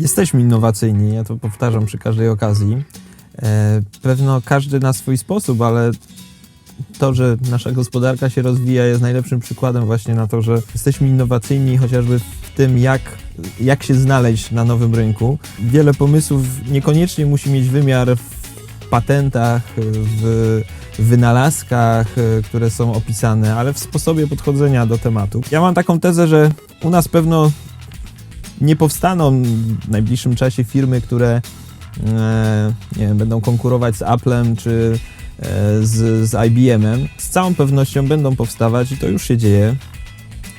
Jesteśmy innowacyjni, ja to powtarzam przy każdej okazji. E, Pewno każdy na swój sposób, ale to, że nasza gospodarka się rozwija, jest najlepszym przykładem właśnie na to, że jesteśmy innowacyjni chociażby w tym, jak, jak się znaleźć na nowym rynku. Wiele pomysłów niekoniecznie musi mieć wymiar w patentach, w wynalazkach, e, które są opisane, ale w sposobie podchodzenia do tematu. Ja mam taką tezę, że u nas pewno nie powstaną w najbliższym czasie firmy, które e, wiem, będą konkurować z Applem czy e, z, z IBM-em. Z całą pewnością będą powstawać i to już się dzieje.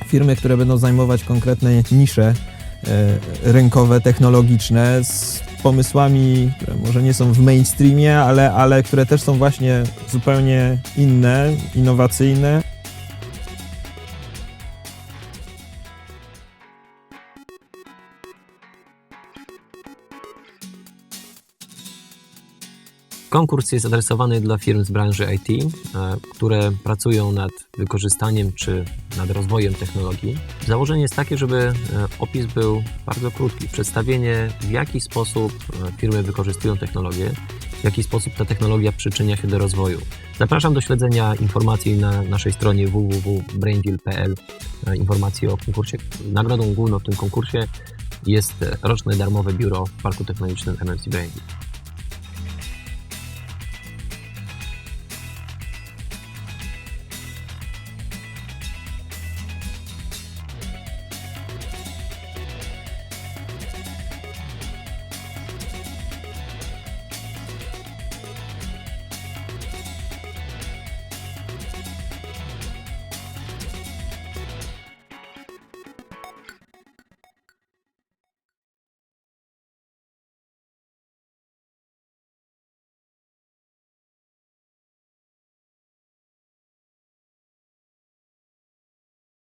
Firmy, które będą zajmować konkretne nisze e, rynkowe, technologiczne z pomysłami, które może nie są w mainstreamie, ale, ale które też są właśnie zupełnie inne, innowacyjne. Konkurs jest adresowany dla firm z branży IT, e, które pracują nad wykorzystaniem czy nad rozwojem technologii. Założenie jest takie, żeby e, opis był bardzo krótki. Przedstawienie, w jaki sposób e, firmy wykorzystują technologię, w jaki sposób ta technologia przyczynia się do rozwoju. Zapraszam do śledzenia informacji na naszej stronie www.braindeal.pl. Informacji o konkursie. Nagrodą główną w tym konkursie jest roczne darmowe biuro w Parku Technologicznym MMC Braindeal.